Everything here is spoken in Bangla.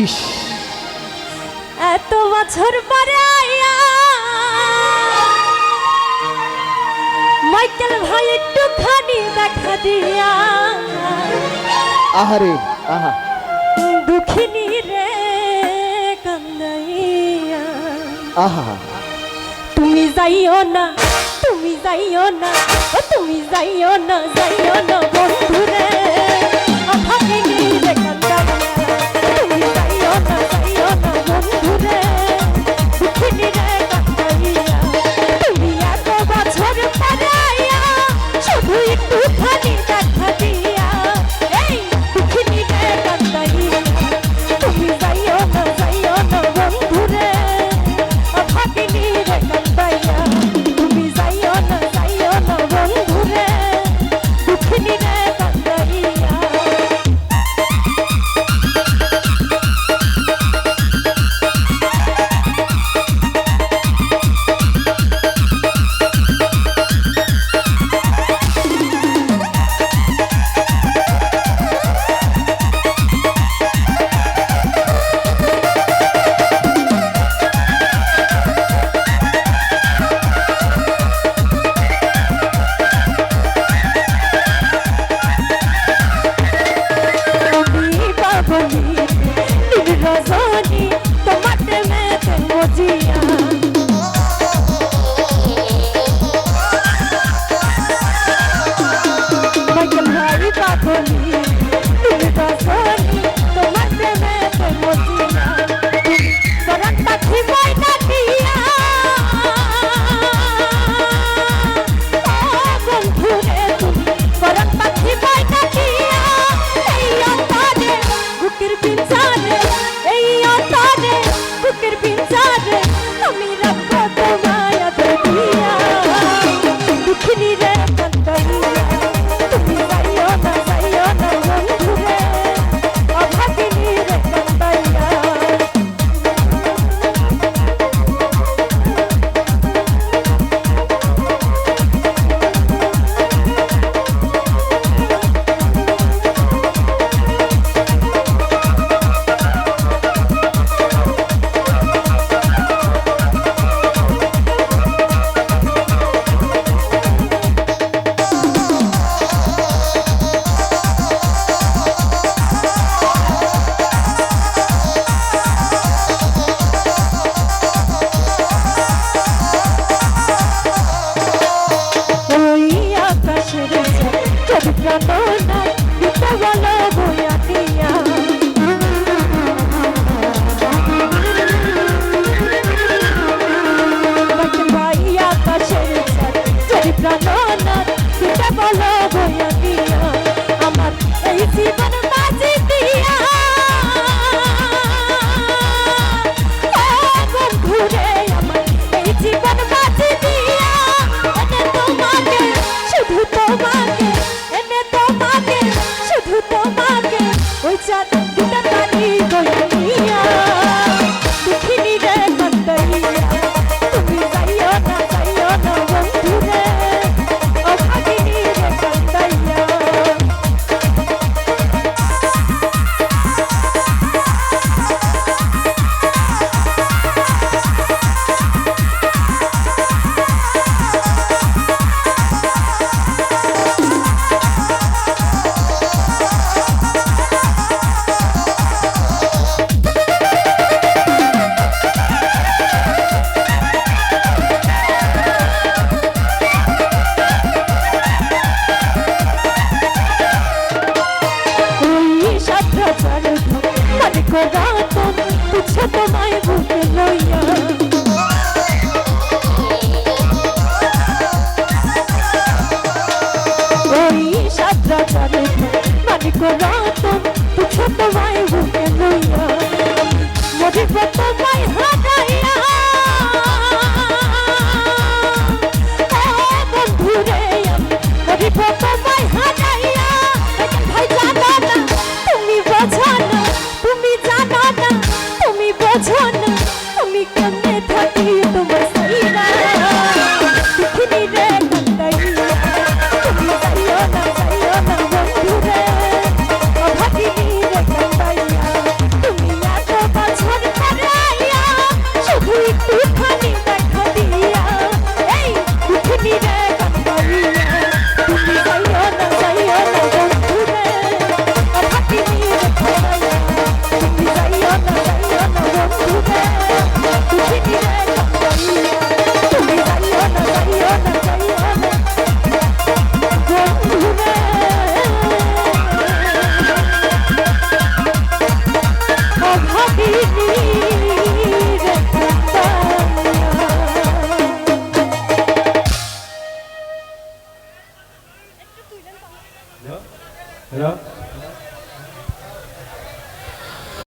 ইস। এত বছর পরে মাইকেল ভাই একটুখানি দেখা দিয়া। আহারে আহা। দুঃখিনী রে কান্দাইয়া। আহা। তুমি যাইও না তুমি যাইও না তুমি যাইও না যাইও না বন্ধু রে উঠানে Come on.